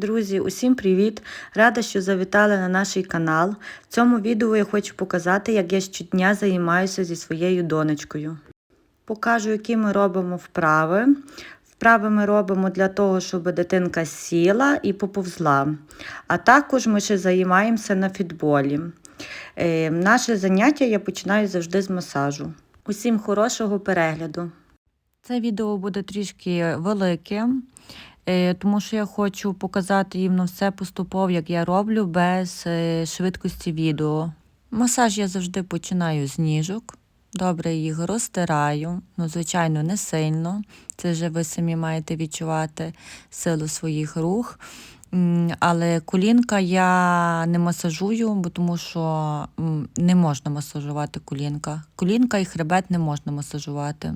Друзі, усім привіт! Рада, що завітали на наш канал. В цьому відео я хочу показати, як я щодня займаюся зі своєю донечкою. Покажу, які ми робимо вправи. Вправи ми робимо для того, щоб дитинка сіла і поповзла. А також ми ще займаємося на фітболі. Е, наше заняття я починаю завжди з масажу. Усім хорошого перегляду! Це відео буде трішки велике. Е, Тому що я хочу показати їм на все поступово, як я роблю, без е, швидкості відео. Масаж я завжди починаю з ніжок. Добре їх розтираю, ну, звичайно, не сильно. Це вже ви самі маєте відчувати силу своїх рух. Але колінка я не масажую, бо тому що не можна масажувати колінка. Колінка і хребет не можна масажувати.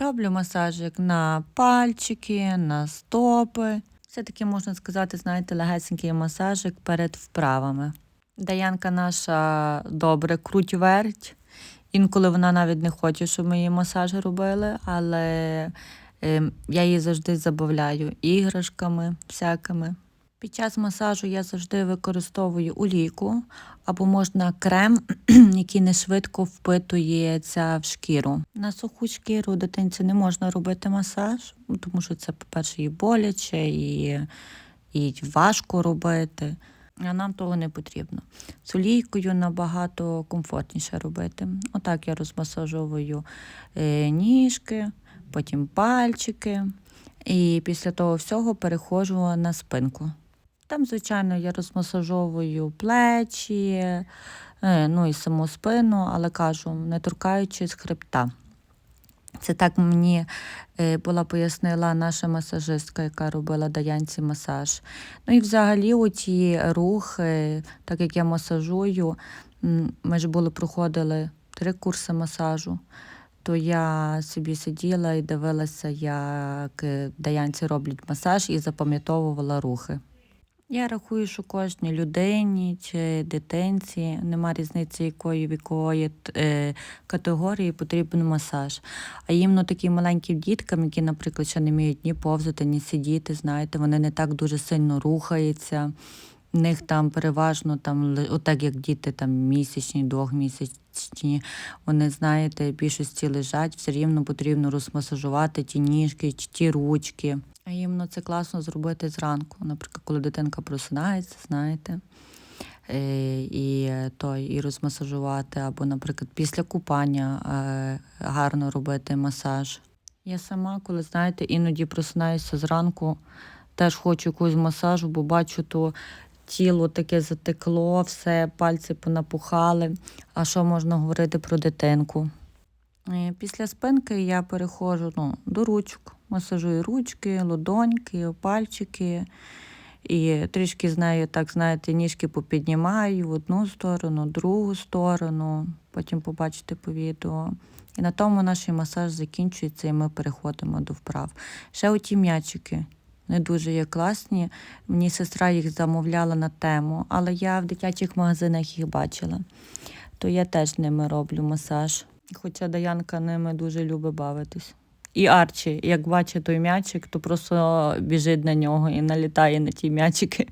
Роблю масажик на пальчики, на стопи. Все-таки можна сказати, знаєте, легесенький масажик перед вправами. Даянка наша добре круть верть. Інколи вона навіть не хоче, щоб ми їй масаж робили, але е, я її завжди забавляю іграшками всякими. Під час масажу я завжди використовую олійку або можна крем, який не швидко впитується в шкіру. На суху шкіру дитинці не можна робити масаж, тому що це, по-перше, і боляче, і, і важко робити. А нам того не потрібно. З олійкою набагато комфортніше робити. Отак я розмасажовую е, ніжки, потім пальчики. І після того всього переходжу на спинку. Там, звичайно, я розмасажовую плечі, е, ну і саму спину, але кажу, не торкаючись хребта. Це так мені е, була пояснила наша масажистка, яка робила Даянці масаж. Ну і взагалі оті рухи, так як я масажую, ми ж були проходили три курси масажу, то я собі сиділа і дивилася, як е, Даянці роблять масаж і запам'ятовувала рухи. Я рахую, що кожній людині чи дитинці, нема різниці якої вікової е, категорії потрібен масаж. А іменно таким маленьким діткам, які, наприклад, ще не вміють ні повзати, ні сидіти, знаєте, вони не так дуже сильно рухаються. В них там переважно там, отак як діти там місячні, двохмісячні, вони, знаєте, більшості лежать, все рівно потрібно розмасажувати ті ніжки, чи ті ручки. А іменно це класно зробити зранку. Наприклад, коли дитинка просинається, знаєте, е, і той, і розмасажувати, або, наприклад, після купання е, гарно робити масаж. Я сама, коли знаєте, іноді просинаюся зранку, теж хочу якогось масажу, бо бачу, то тіло таке затекло, все, пальці понапухали. А що можна говорити про дитинку? Е, Після спинки я переходжу ну, до ручок, масажую ручки, лодоньки, пальчики. І трішки з нею, так знаєте, ніжки попіднімаю в одну сторону, другу сторону, потім побачите по відео. І на тому наш масаж закінчується, і ми переходимо до вправ. Ще оті м'ячики не дуже є класні. Мені сестра їх замовляла на тему, але я в дитячих магазинах їх бачила. То я теж ними роблю масаж. Хоча Даянка ними дуже любить бавитись. І Арчі, як бачить той м'ячик, то просто біжить на нього і налітає на ті м'ячики.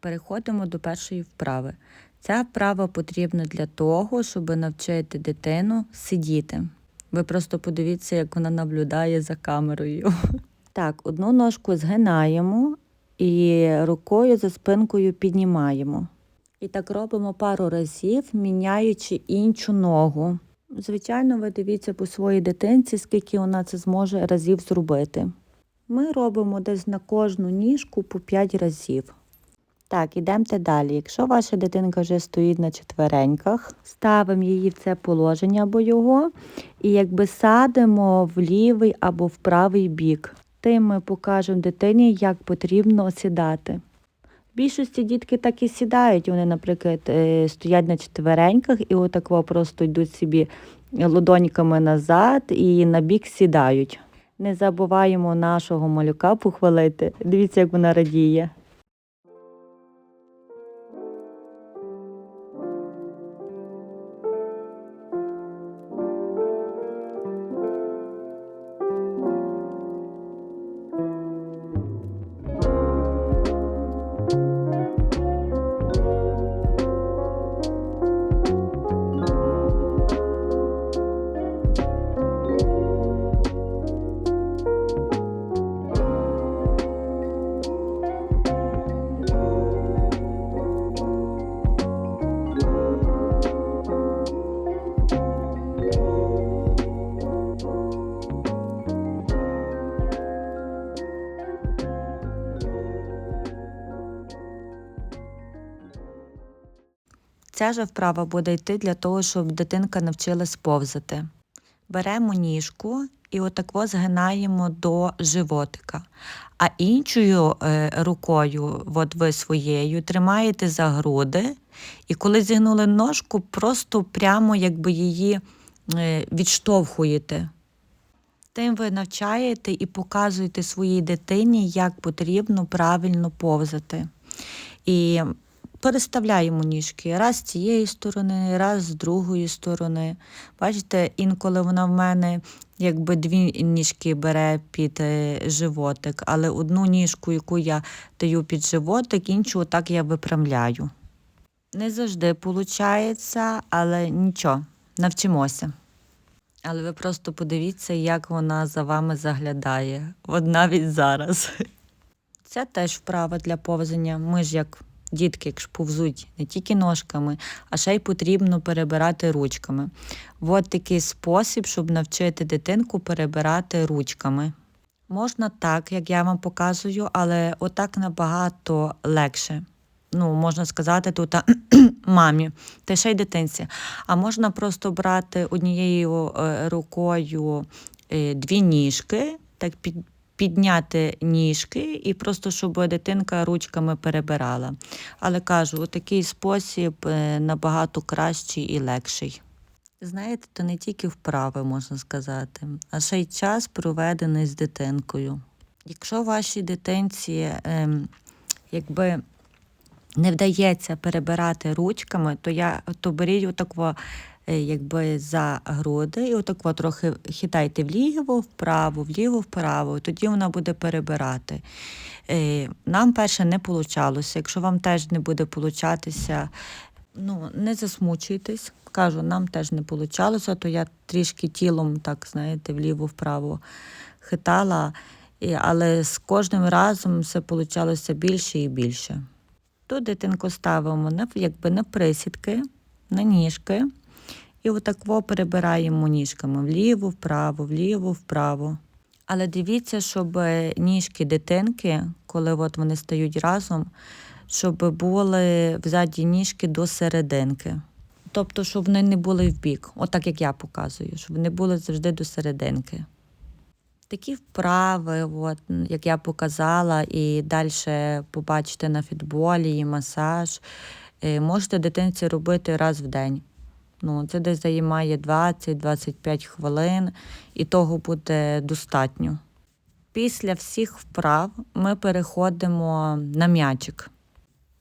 Переходимо до першої вправи. Ця вправа потрібна для того, щоб навчити дитину сидіти. Ви просто подивіться, як вона наблюдає за камерою. Так, одну ножку згинаємо і рукою за спинкою піднімаємо. І так робимо пару разів, міняючи іншу ногу. Звичайно, ви дивіться по своїй дитинці, скільки вона це зможе разів зробити. Ми робимо десь на кожну ніжку по 5 разів. Так, ідемте далі. Якщо ваша дитинка вже стоїть на четвереньках, ставимо її в це положення або його, і якби садимо в лівий або в правий бік. Тим ми покажемо дитині, як потрібно сідати. В більшості дітки так і сідають. Вони, наприклад, е, стоять на четвереньках і отако просто йдуть собі лодоньками назад і на бік сідають. Не забуваємо нашого малюка похвалити. Дивіться, як вона радіє. Ця же вправа буде йти для того, щоб дитинка навчилась повзати. Беремо ніжку і отако згинаємо до животика. А іншою е, рукою, от ви своєю, тримаєте за груди, і коли зігнули ножку, просто прямо якби її е, відштовхуєте. Тим ви навчаєте і показуєте своїй дитині, як потрібно правильно повзати. І переставляємо ніжки раз з цієї сторони, раз з другої сторони. Бачите, інколи вона в мене якби дві ніжки бере під е, животик, але одну ніжку, яку я даю під животик, іншу отак я випрямляю. Не завжди виходить, але нічого, навчимося. Але ви просто подивіться, як вона за вами заглядає, от навіть зараз. Це теж вправа для повзання. Ми ж як дітки, якщо повзуть не тільки ножками, а ще й потрібно перебирати ручками. От такий спосіб, щоб навчити дитинку перебирати ручками. Можна так, як я вам показую, але отак набагато легше. Ну, можна сказати, тут мамі, та ще й дитинці. А можна просто брати однією е, рукою е, дві ніжки, так під, підняти ніжки і просто щоб дитинка ручками перебирала. Але кажу, у такий спосіб е, набагато кращий і легший. Знаєте, то не тільки вправи, можна сказати, а ще й час проведений з дитинкою. Якщо вашій дитинці ем, якби не вдається перебирати ручками, то я то беріть отако Е, якби за груди, і отак трохи хитайте вліво, вправо, вліво, вправо, тоді вона буде перебирати. Е, нам перше не вийшло. Якщо вам теж не буде получатися, ну не засмучуйтесь. Кажу, нам теж не вийшло, то я трішки тілом, так знаєте, вліво-вправо хитала, але з кожним разом все вийшло більше і більше. Тут дитинку ставимо на, якби на присідки, на ніжки. І отак перебираємо ніжками вліво, вправо, вліво, вправо. Але дивіться, щоб ніжки дитинки, коли от вони стають разом, щоб були взаді ніжки до серединки. Тобто, щоб вони не були в бік, отак як я показую, щоб вони були завжди до серединки. Такі вправи, от, як я показала, і далі побачите на фітболі і масаж. Е, можете дитинці робити раз в день. Ну, Це десь займає 20-25 хвилин, і того буде достатньо. Після всіх вправ ми переходимо на м'ячик.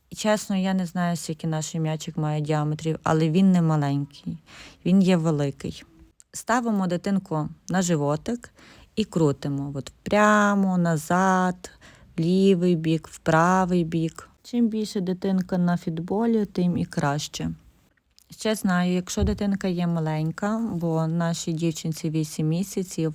І чесно, я не знаю, скільки наш м'ячик має діаметрів, але він не маленький, він є великий. Ставимо дитинку на животик і крутимо От прямо, назад, в лівий бік, в правий бік. Чим більше дитинка на футболі, тим і краще. Ще знаю, якщо дитинка є маленька, бо нашій дівчинці 8 місяців,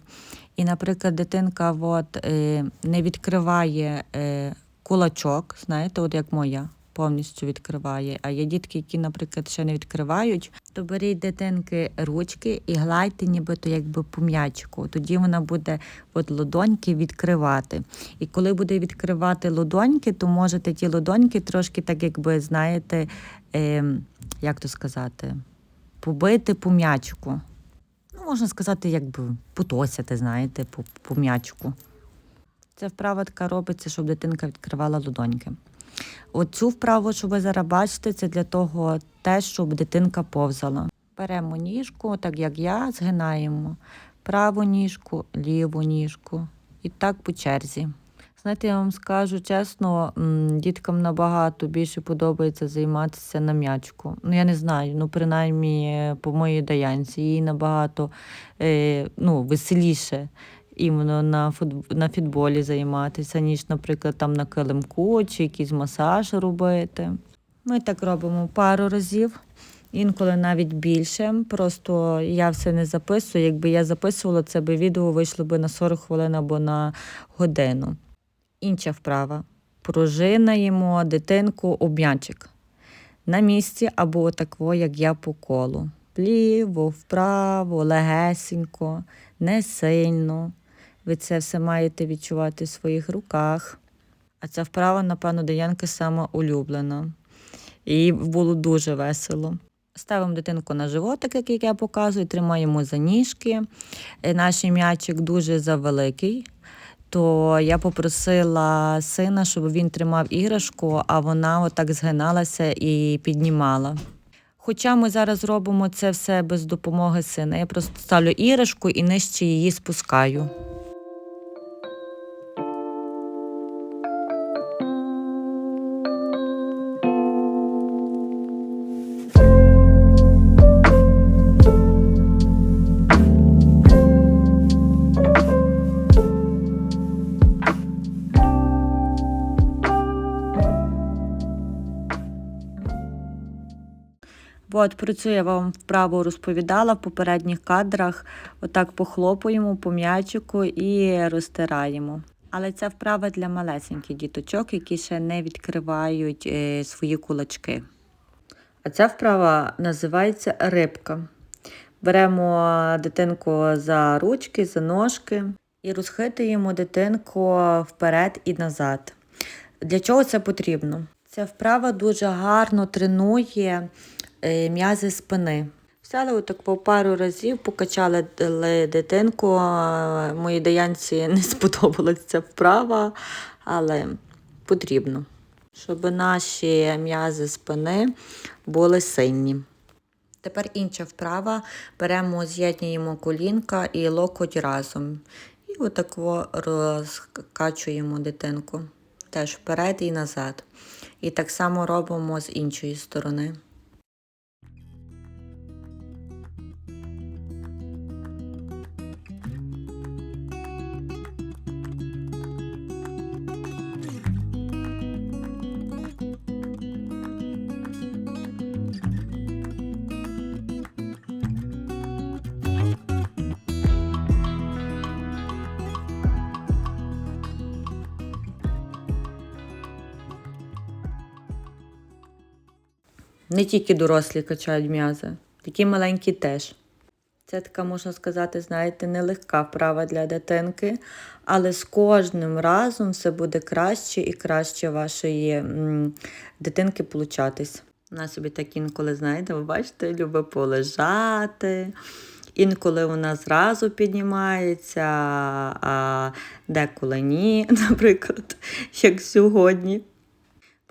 і, наприклад, дитинка от, е, не відкриває е, кулачок, знаєте, от як моя, повністю відкриває. А є дітки, які, наприклад, ще не відкривають, то беріть дитинки ручки і гладьте нібито якби по м'ячику. Тоді вона буде от лодоньки відкривати. І коли буде відкривати лодоньки, то можете ті лодоньки трошки так, якби, знаєте, е, як то сказати, побити по м'ячику. Ну, можна сказати, якби потосяти, знаєте, по, по м'ячику. Це вправа така робиться, щоб дитинка відкривала ладоньки. Оцю вправу, що ви зараз бачите, це для того теж, щоб дитинка повзала. Беремо ніжку, так як я, згинаємо праву ніжку, ліву ніжку. І так по черзі. Знаєте, я вам скажу чесно, діткам набагато більше подобається займатися на м'ячку. Ну, я не знаю, ну, принаймні е, по моїй даянці, їй набагато е, ну, веселіше іменно на, фут... на футболі займатися, ніж, наприклад, там на килимку чи якийсь масаж робити. Ми так робимо пару разів. Інколи навіть більше. Просто я все не записую. Якби я записувала, це би відео вийшло би на 40 хвилин або на годину. Інша вправа. Пружинаємо дитинку об м'ячик. На місці або такво, як я по колу. Вліво, вправо, легесенько, не сильно. Ви це все маєте відчувати в своїх руках. А ця вправа, напевно, Даянки сама улюблена. І було дуже весело. Ставимо дитинку на животик, як я показую, тримаємо за ніжки. Е, Наш м'ячик дуже завеликий, то я попросила сина, щоб він тримав іграшку, а вона отак згиналася і піднімала. Хоча ми зараз робимо це все без допомоги сина. Я просто ставлю іграшку і нижче її спускаю. От, про цю я вам вправо розповідала в попередніх кадрах. Отак похлопуємо по м'ячику і розтираємо. Але це вправа для малесеньких діточок, які ще не відкривають е, свої кулачки. А ця вправа називається рибка. Беремо дитинку за ручки, за ножки і розхитуємо дитинку вперед і назад. Для чого це потрібно? Ця вправа дуже гарно тренує м'язи спини. Взяли отак по пару разів, покачали дитинку. Е, Моїй даянці не сподобалася ця вправа, але потрібно, щоб наші м'язи спини були сильні. Тепер інша вправа. Беремо, з'єднуємо колінка і локоть разом. І отако розкачуємо дитинку. Теж вперед і назад. І так само робимо з іншої сторони. Не тільки дорослі качають м'язи, такі маленькі теж. Це така, можна сказати, знаєте, нелегка вправа для дитинки, але з кожним разом все буде краще і краще вашої дитинки получатись. Вона собі так інколи, знаєте, ви бачите, любить полежати. Інколи вона зразу піднімається, а деколи ні, наприклад, як сьогодні.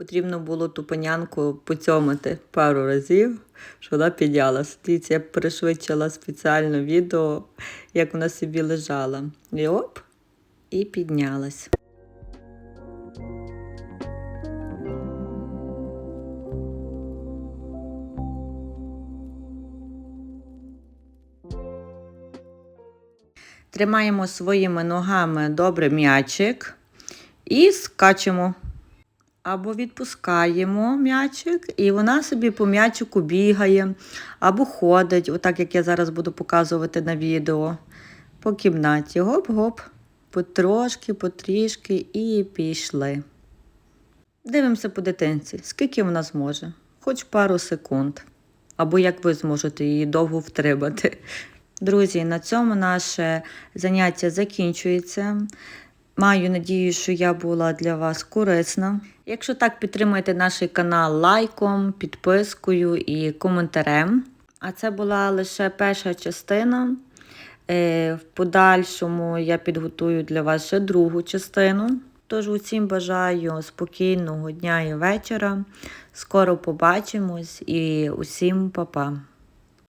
Потрібно було ту панянку поцьомити пару разів, щоб вона піднялася. Дивіться, я пришвидшила спеціально відео, як вона собі лежала. І оп, і піднялась. Тримаємо своїми ногами добре м'ячик і скачемо. Або відпускаємо м'ячик, і вона собі по м'ячику бігає, або ходить, отак як я зараз буду показувати на відео. По кімнаті. Гоп-гоп, потрошки, потрішки і пішли. Дивимося по дитинці, скільки вона зможе, хоч пару секунд. Або як ви зможете її довго втримати. Друзі, на цьому наше заняття закінчується. Маю надію, що я була для вас корисна. Якщо так, підтримайте наш канал лайком, підпискою і коментарем. А це була лише перша частина. Е, В подальшому я підготую для вас ще другу частину. Тож усім бажаю спокійного дня і вечора. Скоро побачимось і усім па-па.